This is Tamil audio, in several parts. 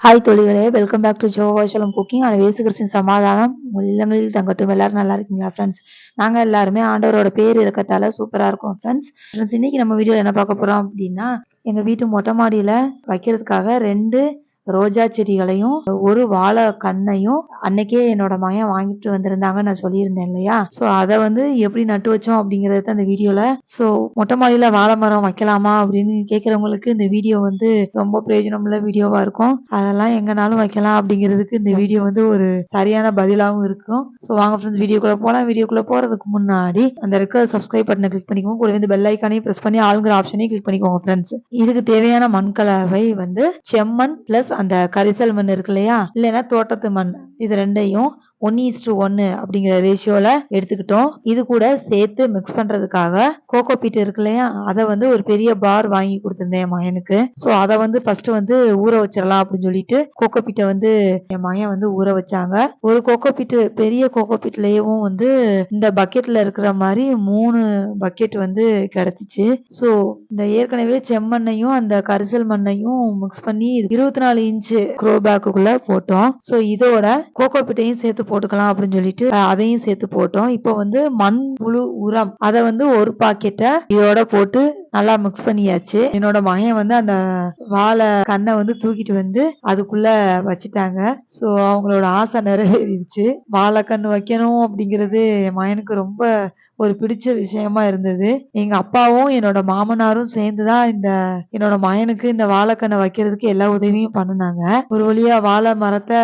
ஹாய் தொழில்களே வெல்கம் பேக் டு ஜோவாசலம் குக்கிங் அது வேசு கிறிஸ்டின் சமாதானம். உங்கள் இல்லங்களில் தங்கட்டும். எல்லாரும் நல்லா இருக்கீங்களா ஃப்ரெண்ட்ஸ் நாங்கள் எல்லாருமே ஆண்டவரோட பேர் இருக்கத்தால சூப்பராக இருக்கும் ஃப்ரெண்ட்ஸ் ஃப்ரெண்ட்ஸ் இன்னைக்கு நம்ம வீடியோ என்ன பார்க்க போகிறோம் அப்படின்னா எங்கள் வீட்டு மொட்டை மாடியில் வைக்கிறதுக்காக ரெண்டு ரோஜா செடிகளையும் ஒரு வாழை கண்ணையும் அன்னைக்கே என்னோட மகன் வாங்கிட்டு வந்திருந்தாங்க நான் சொல்லியிருந்தேன் இல்லையா? ஸோ அதை வந்து எப்படி நட்டு வச்சோம் அப்படிங்கறது அந்த வீடியோல ஸோ மொட்டை மாடியில வாழை மரம் வைக்கலாமா அப்படின்னு கேட்குறவங்களுக்கு இந்த வீடியோ வந்து ரொம்ப பிரயோஜனமுள்ள வீடியோவா இருக்கும். அதெல்லாம் எங்கனாலும் வைக்கலாம் அப்படிங்கிறதுக்கு இந்த வீடியோ வந்து ஒரு சரியான பதிலாகவும் இருக்கும். ஸோ வாங்க ஃப்ரெண்ட்ஸ் வீடியோக்குள்ள போகலாம் வீடியோக்குள்ள போறதுக்கு முன்னாடி அந்த இருக்க சப்ஸ்கிரைப் பட்டனை கிளிக் பண்ணிக்கோங்க. கூட வந்து பெல் ஐக்கானையும் ப்ரெஸ் பண்ணி ஆளுங்கிற ஆப்ஷனையும் கிளிக் பண்ணிக்கோங்க ஃப்ரெண்ட்ஸ் இதுக்கு தேவையான மண் கலவை வந்து செம்மண் பிளஸ் அந்த கரிசல் மண் இருக்கு இல்லையா? இல்லைன்னா தோட்டத்து மண். இது ரெண்டையும் ஒன் இஸ்டு ஒன்னு அப்படிங்கிற ரேஷியோல எடுத்துக்கிட்டோம். இது கூட சேர்த்து மிக்ஸ் பண்றதுக்காக கோகோ பீட் இருக்கு இல்லையா? அதை வந்து ஒரு பெரிய பார் வாங்கி கொடுத்துருந்தேன் என் மகனுக்கு. ஸோ அதை வந்து ஃபர்ஸ்ட் வந்து ஊற வச்சிடலாம் அப்படின்னு சொல்லிட்டு கோகோ பீட்டை வந்து என் மகன் வந்து ஊற வச்சாங்க. ஒரு கோகோ பீட்டு பெரிய கோகோ பீட்லயும் வந்து இந்த பக்கெட்ல இருக்கிற மாதிரி மூணு பக்கெட் வந்து கிடைச்சிச்சு. ஸோ இந்த ஏற்கனவே செம்மண்ணையும் அந்த கரிசல் மண்ணையும் மிக்ஸ் பண்ணி இருபத்தி நாலு இன்ச்சு க்ரோ பேக்குக்குள்ள போட்டோம். ஸோ இதோட கோகோ பீட்டையும் சேர்த்து போட்டுக்கலாம் அப்படின்னு சொல்லிட்டு அதையும் சேர்த்து போட்டோம். இப்போ வந்து மண் புழு உரம் அதை வந்து ஒரு பாக்கெட்டை இதோட போட்டு நல்லா மிக்ஸ் பண்ணியாச்சு. என்னோட மகன் வந்து அந்த வாழை கண்ணை வந்து தூக்கிட்டு வந்து அதுக்குள்ள வச்சுட்டாங்க. ஸோ அவங்களோட ஆசை நிறைவேறிடுச்சு. வாழை கண்ணு வைக்கணும் அப்படிங்கிறது என் மகனுக்கு ரொம்ப ஒரு பிடிச்ச விஷயமா இருந்தது. எங்க அப்பாவும் என்னோட மாமனாரும் சேர்ந்துதான் இந்த என்னோட மகனுக்கு இந்த வாழைக்கண்ணை வைக்கிறதுக்கு எல்லா உதவியும் பண்ணினாங்க. ஒரு வழியா வாழை மரத்தை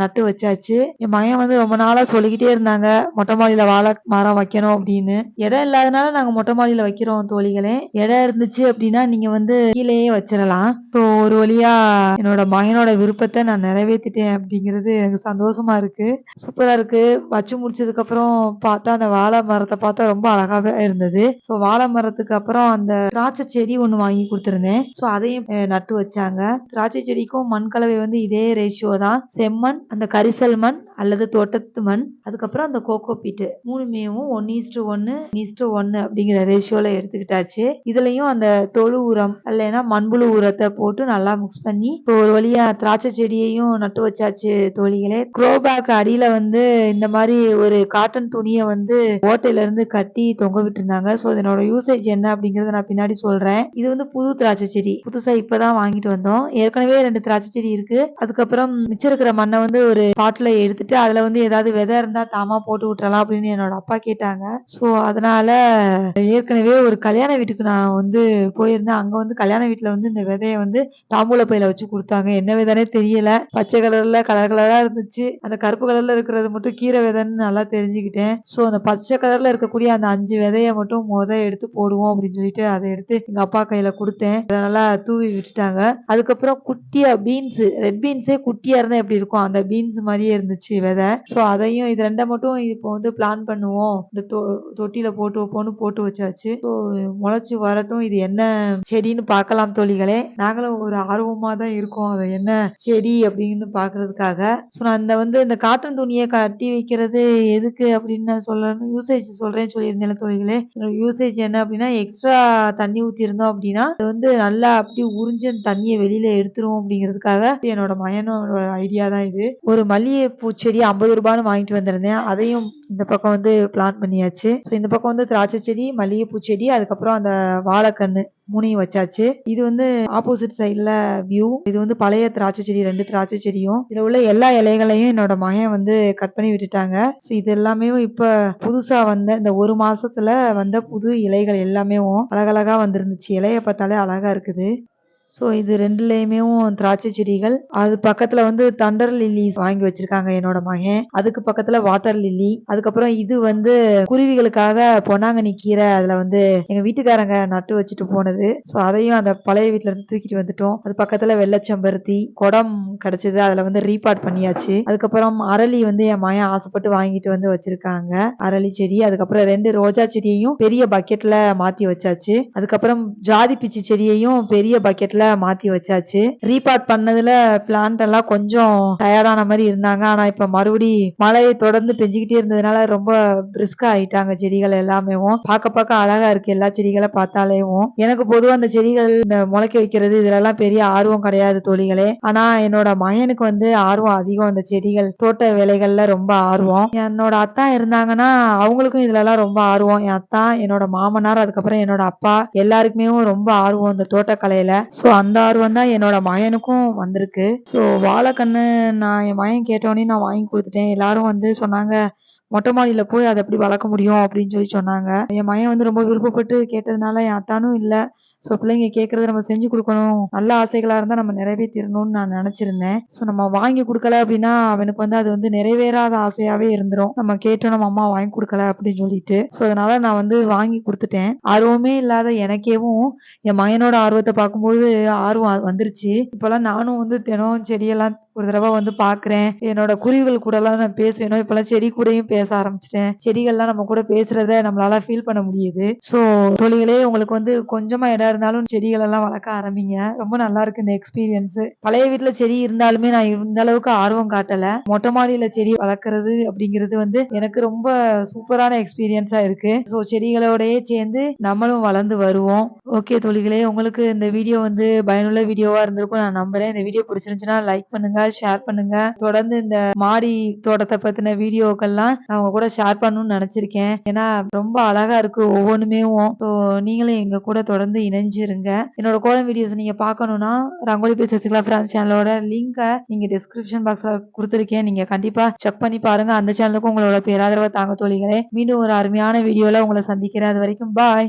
நட்டு வச்சாச்சு. என் மகன் வந்து ரொம்ப நாளா சொல்லிக்கிட்டே இருந்தாங்க மொட்டை மாடியில வாழை மரம் வைக்கணும் அப்படின்னு. இடம் இல்லாதனால நாங்க மொட்டை மாடியில வைக்கிறோம் தோழிகளே. இடம் இருந்துச்சு அப்படின்னா நீங்க வந்து கீழேயே வச்சிடலாம் ஸோ ஒரு வழியா என்னோட மகனோட விருப்பத்தை நான் நிறைவேற்றிட்டேன் அப்படிங்கிறது எனக்கு சந்தோஷமா இருக்கு. சூப்பரா இருக்கு. வச்சு முடிச்சதுக்கு அப்புறம் பார்த்தா அந்த வாழை மரத்தை பார்த்தா ரொம்ப அழகாவே இருந்தது. ஸோ வாழை மரத்துக்கு அப்புறம் அந்த திராட்சை செடி ஒன்று வாங்கி கொடுத்துருந்தேன். ஸோ அதையும் நட்டு வச்சாங்க. திராட்சை செடிக்கும் மண் கலவை வந்து இதே ரேஷியோ தான். செம்மண் அந்த கரிசல் மண் அல்லது தோட்டத்து மண் அதுக்கப்புறம் அந்த கோகோ பீட்டு மூணுமேவும் ஒன் ஈஸ்டு ஒன்னு ஈஸ்டு ஒன்னு அப்படிங்கிற ரேஷியோல எடுத்துக்கிட்டாச்சு. இதுலயும் அந்த தொழு உரம் இல்லைன்னா மண்புழு உரத்தை போட்டு நல்லா மிக்ஸ் பண்ணி இப்போ ஒரு வழியா திராட்சை செடியையும் நட்டு வச்சாச்சு தோழிகளே. குரோபேக் அடியில வந்து இந்த மாதிரி ஒரு காட்டன் துணியை வந்து ஓட்டையில இருந்து கட்டி தொங்க விட்டுருந்தாங்க. ஸோ இதனோட யூசேஜ் என்ன அப்படிங்கறத நான் பின்னாடி சொல்றேன். இது வந்து புது திராட்சை செடி. புதுசா இப்பதான் வாங்கிட்டு வந்தோம். ஏற்கனவே ரெண்டு திராட்சை செடி இருக்கு. அதுக்கப்புறம் மிச்சம் இருக்கிற மண்ணை வந்து ஒரு பாட்டில் எடுத்துட்டு அதுல வந்து ஏதாவது விதை இருந்தா தாமா போட்டு விட்டுறலாம் அப்படின்னு என்னோட அப்பா கேட்டாங்க. ஸோ அதனால ஏற்கனவே ஒரு கல்யாண வீட்டுக்கு நான் வந்து போயிருந்தேன். அங்க வந்து கல்யாண வீட்டுல வந்து இந்த விதைய வந்து தாம்பூல பையில வச்சு கொடுத்தாங்க. என்ன விதைனே தெரியல. பச்சை கலர்ல கலர் கலரா இருந்துச்சு. அந்த கருப்பு கலர்ல இருக்கிறது மட்டும் கீரை விதைன்னு நல்லா தெரிஞ்சுக்கிட்டேன். ஸோ அந்த பச்சை கலர்ல இருக்கக்கூடிய அந்த அஞ்சு விதைய மட்டும் முத எடுத்து போடுவோம் அப்படின்னு சொல்லிட்டு அதை எடுத்து எங்க அப்பா கையில கொடுத்தேன். அதை நல்லா தூவி விட்டுட்டாங்க. அதுக்கப்புறம் குட்டியா பீன்ஸ் ரெட் பீன்ஸே குட்டியா இருந்தா எப்படி இருக்கும்? அந்த பீன்ஸ் மாதிரியே இருந்துச்சு விதை. ஸோ அதையும் இது ரெண்டை மட்டும் இப்போ வந்து பிளான் பண்ணுவோம். இந்த தொட்டியில போட்டு வைப்போம்னு போட்டு வச்சாச்சு. ஸோ வர வரட்டும். இது என்ன செடின்னு பார்க்கலாம் தோழிகளே. நாங்களும் ஒரு ஆர்வமாக தான் இருக்கோம். அது என்ன செடி அப்படின்னு பார்க்கறதுக்காக. ஸோ நான் அந்த வந்து இந்த காட்டன் துணியை கட்டி வைக்கிறது எதுக்கு அப்படின்னு நான் சொல்லணும். யூசேஜ் சொல்றேன்னு சொல்லியிருந்தேன் தோழிகளே. யூசேஜ் என்ன அப்படின்னா எக்ஸ்ட்ரா தண்ணி ஊற்றிருந்தோம் அப்படின்னா அது வந்து நல்லா அப்படி உறிஞ்சு அந்த தண்ணியை வெளியில எடுத்துருவோம் அப்படிங்கிறதுக்காக என்னோட மயனோட ஐடியா தான் இது. ஒரு மல்லிகை பூச்செடி செடி ஐம்பது ரூபான்னு வாங்கிட்டு வந்திருந்தேன். அதையும் இந்த பக்கம் வந்து பிளான் பண்ணியாச்சு. ஸோ இந்த பக்கம் வந்து திராட்சை செடி மல்லிகைப்பூ செடி அதுக்கப்புறம் அந்த வாழைக்கண்ணு மூணையும் வச்சாச்சு. இது வந்து ஆப்போசிட் சைடில் வியூ இது வந்து பழைய திராட்சை செடி ரெண்டு திராட்சை செடியும். இதில் உள்ள எல்லா இலைகளையும் என்னோட மகன் வந்து கட் பண்ணி விட்டுட்டாங்க. ஸோ இது எல்லாமே இப்போ புதுசாக வந்த இந்த ஒரு மாசத்துல வந்த புது இலைகள் எல்லாமே அழகழகா வந்திருந்துச்சு. இலைய பார்த்தாலே அழகா இருக்குது. ஸோ இது ரெண்டுலேயுமே திராட்சை செடிகள். அது பக்கத்தில் வந்து தண்டர் லில்லி வாங்கி வச்சிருக்காங்க என்னோட மகன். அதுக்கு பக்கத்தில் வாட்டர் லில்லி அதுக்கப்புறம் இது வந்து குருவிகளுக்காக பொன்னாங்கண்ணி கீரை அதில் வந்து எங்கள் வீட்டுக்காரங்க நட்டு வச்சுட்டு போனது. ஸோ அதையும் அந்த பழைய வீட்டில் இருந்து தூக்கிட்டு வந்துட்டோம். அது பக்கத்தில் வெள்ளச்சம்பருத்தி குடம் கிடச்சிது. அதில் வந்து ரீபார்ட் பண்ணியாச்சு. அதுக்கப்புறம் அரளி வந்து என் மகன் ஆசைப்பட்டு வாங்கிட்டு வந்து வச்சிருக்காங்க. அரளி செடி. அதுக்கப்புறம் ரெண்டு ரோஜா செடியையும் பெரிய பக்கெட்டில் மாற்றி வச்சாச்சு. அதுக்கப்புறம் ஜாதி பிச்சி செடியையும் பெரிய பக்கெட்டில் மாத்தி வச்சாச்சு. ரீபார்ட் பண்ணதுல பிளான்ட் எல்லாம் கொஞ்சம் டயர்டான மாதிரி இருந்தாங்க. ஆனா இப்ப மறுபடி மழையை தொடர்ந்து பெஞ்சுக்கிட்டே இருந்ததுனால ரொம்ப பிரிஸ்கா ஆயிட்டாங்க செடிகள் எல்லாமே பார்க்க பார்க்க அழகா இருக்கு எல்லா செடிகளை பார்த்தாலேவும். எனக்கு பொதுவா அந்த செடிகள் முளைக்க வைக்கிறது இதுலலாம் பெரிய ஆர்வம் கிடையாது தோழிகளே. ஆனா என்னோட மகனுக்கு வந்து ஆர்வம் அதிகம் அந்த செடிகள். தோட்ட வேலைகள்ல ரொம்ப ஆர்வம். என்னோட அத்தா இருந்தாங்கன்னா அவங்களுக்கும் இதுலலாம் ரொம்ப ஆர்வம். என் அத்தா என்னோட மாமனார் அதுக்கப்புறம் என்னோட அப்பா எல்லாருக்குமே ரொம்ப ஆர்வம் இந்த தோட்டக்கலையில. ஸோ அந்த ஆர்வம் தான் என்னோட மகனுக்கும் வந்திருக்கு. ஸோ வாழைக்கண்ணு நான் என் மகன் கேட்டோடனே நான் வாங்கி கொடுத்துட்டேன். எல்லாரும் வந்து சொன்னாங்க மொட்டை மாடியில போய் அதை எப்படி வளர்க்க முடியும் அப்படின்னு சொல்லி சொன்னாங்க. என் மகன் வந்து ரொம்ப விருப்பப்பட்டு கேட்டதுனால என் அத்தானும் இல்லை. ஸோ பிள்ளைங்க கேட்கறத நம்ம செஞ்சு கொடுக்கணும். நல்ல ஆசைகளா இருந்தால் நம்ம நிறைவேற்றிடணும்னு நான் நினைச்சிருந்தேன். ஸோ நம்ம வாங்கி கொடுக்கல அப்படின்னா அவனுக்கு வந்து அது வந்து நிறைவேறாத ஆசையாவே இருந்துரும். நம்ம கேட்டோம் நம்ம அம்மா வாங்கி கொடுக்கல அப்படின்னு சொல்லிட்டு. ஸோ அதனால நான் வந்து வாங்கி கொடுத்துட்டேன். ஆர்வமே இல்லாத எனக்கேவும் என் மகனோட ஆர்வத்தை பார்க்கும்போது ஆர்வம் வந்துருச்சு. இப்போல்லாம் நானும் வந்து தினம் செடியெல்லாம் ஒரு தடவை வந்து பார்க்குறேன். என்னோட குருவிகள் கூடலாம் நான் பேசுவேன் இப்போல்லாம் செடி கூடயும் பேச ஆரம்பிச்சிட்டேன். செடிகள்லாம் நம்ம கூட பேசுறத நம்மளால ஃபீல் பண்ண முடியுது. ஸோ தொழிகளே உங்களுக்கு வந்து கொஞ்சமா இடம் இருந்தாலும் செடிகள் எல்லாம் வளர்க்க ஆரம்பிங்க. ரொம்ப நல்லா இருக்கு இந்த எக்ஸ்பீரியன்ஸ் பழைய வீட்டுல செடி இருந்தாலுமே நான் இந்த அளவுக்கு ஆர்வம் காட்டல. மொட்டை மாடியில செடி வளர்க்கறது அப்படிங்கிறது வந்து எனக்கு ரொம்ப சூப்பரான எக்ஸ்பீரியன்ஸா இருக்கு. ஸோ செடிகளோடயே சேர்ந்து நம்மளும் வளர்ந்து வருவோம். ஓகே தொழிகளே உங்களுக்கு இந்த வீடியோ வந்து பயனுள்ள வீடியோவா இருந்திருக்கும் நான் நம்புறேன். இந்த வீடியோ பிடிச்சிருந்துச்சுன்னா லைக் பண்ணுங்க ஷேர் பண்ணுங்க. தொடர்ந்து இந்த மாடி தோட்டத்தை பத்தின வீடியோக்கள்லாம் நான் உங்க கூட ஷேர் பண்ணணும்னு நினைச்சிருக்கேன். ஏன்னா ரொம்ப அழகா இருக்கு ஒவ்வொன்றுமே ஸோ நீங்களும் எங்க கூட தொடர்ந்து தெரிஞ்சிருங்க. என்னோட கோலம் வீடியோஸ் நீங்க பார்க்கணும்னா ரங்கோலி பே சசிகலா பிரான்ஸ் சேனலோட லிங்கை நீங்க டிஸ்கிரிப்ஷன் பாக்ஸ்ல கொடுத்துருக்கேன். நீங்க கண்டிப்பா செக் பண்ணி பாருங்க. அந்த சேனலுக்கும் உங்களோட பேராதரவை தாங்க தோழிகளே. மீண்டும் ஒரு அருமையான வீடியோல உங்களை சந்திக்கிறேன். அது வரைக்கும் பாய்